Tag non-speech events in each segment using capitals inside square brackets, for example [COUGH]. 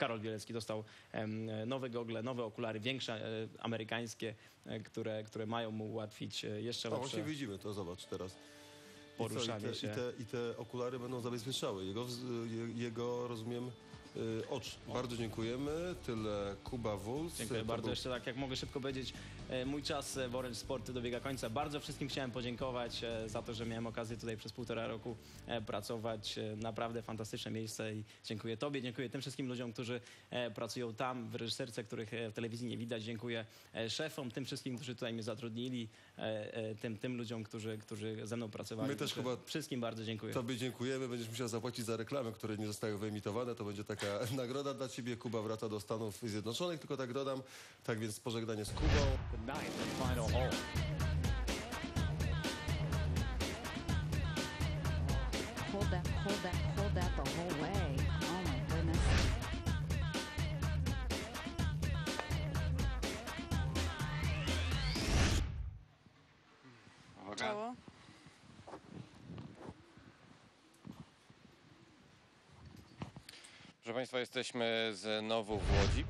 Karol Bielecki dostał nowe gogle, nowe okulary, większe e, amerykańskie, e, które, które mają mu ułatwić e, jeszcze lepsze właśnie widzimy to, zobacz teraz. I co, poruszanie i te, się. I te, I te okulary będą zabezpieczały jego, jego rozumiem, y, oczy. Bardzo dziękujemy. Tyle Kuba Wulf. Dziękuję bardzo. był- Jeszcze tak, jak mogę szybko powiedzieć, e, mój czas e, w Orange Sporty dobiega końca. Bardzo wszystkim chciałem podziękować e, za to, że miałem okazję tutaj przez półtora roku pracować. Naprawdę fantastyczne miejsce i dziękuję Tobie, dziękuję tym wszystkim ludziom, którzy pracują tam w reżyserce, których w telewizji nie widać. Dziękuję szefom, tym wszystkim, którzy tutaj mnie zatrudnili, tym, tym ludziom, którzy, którzy ze mną pracowali. My też chyba- Wszystkim bardzo dziękuję. Tobie dziękujemy. Będziesz musiał zapłacić za reklamy, które nie zostały wyemitowane. To będzie taka [LAUGHS] nagroda dla ciebie. Kuba wraca do Stanów Zjednoczonych, tylko tak dodam. Tak więc pożegnanie z Kubą. the ninth Proszę Państwa, jesteśmy znowu w Łodzi.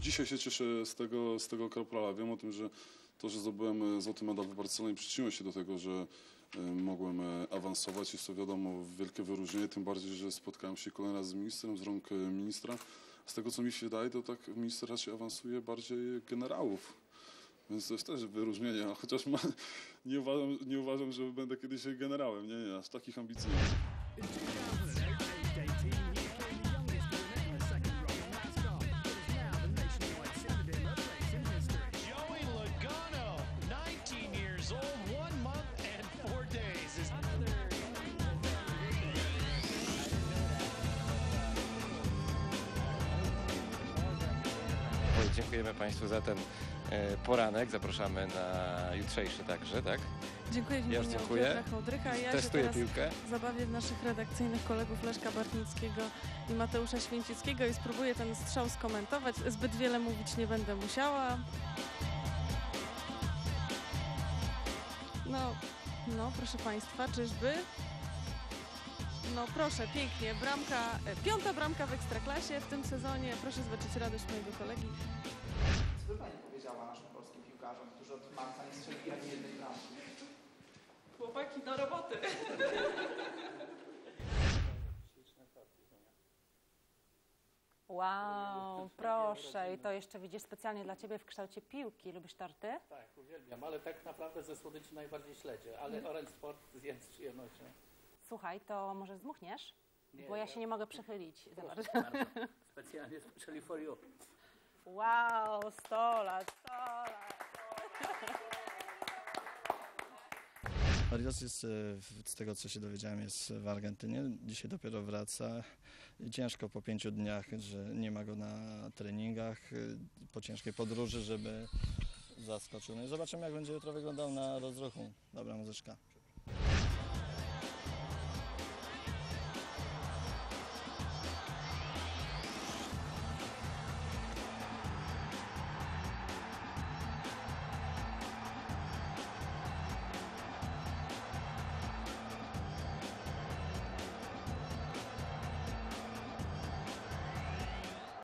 Dzisiaj się cieszę z tego, z tego korporala. Wiem o tym, że to, że zdobyłem e, złoty medal w Barcelonie przyczyniło się do tego, że e, mogłem e, awansować. Jest to wiadomo wielkie wyróżnienie, tym bardziej, że spotkałem się kolejny raz z ministrem, z rąk ministra. Z tego, co mi się wydaje, to tak minister raczej awansuje bardziej generałów. Więc to jest też wyróżnienie, a chociaż ma, [LAUGHS] nie, uważam, nie uważam, że będę kiedyś generałem. Nie, nie, aż takich ambicji nie Dziękujemy Państwu za ten e, poranek. Zapraszamy na jutrzejszy także, tak? Dziękuję Ja już dziękuję. Piotra Hołdrycha. Ja się Testuję teraz piłkę. zabawię w naszych redakcyjnych kolegów Leszka Bartnickiego i Mateusza Święcickiego i spróbuję ten strzał skomentować. Zbyt wiele mówić nie będę musiała. No, no proszę Państwa, czyżby? No proszę, pięknie, bramka, e, piąta bramka w Ekstraklasie w tym sezonie. Proszę zobaczyć radość mojego kolegi. Co by Pani powiedziała naszym polskim piłkarzom, którzy od marca nie strzelili ani jednej bramki? Chłopaki, do roboty! Wow, proszę. I to jeszcze widzisz specjalnie dla Ciebie w kształcie piłki. Lubisz torty? Tak, uwielbiam, ale tak naprawdę ze słodyczy najbardziej śledzie, ale Orange Sport zjem z przyjemnością. Słuchaj, to może zdmuchniesz? Nie, Bo ja się nie mogę przechylić. [LAUGHS] Zobacz. Proszę bardzo, specjalnie specially for you. Wow, 100 lat, 100 lat. Arias jest, e, z tego co się dowiedziałem, jest w Argentynie. Dzisiaj dopiero wraca. Ciężko po pięciu dniach, że nie ma go na treningach, e, po ciężkiej podróży, żeby zaskoczył. No i zobaczymy, jak będzie jutro wyglądał na rozruchu. Dobra muzyczka.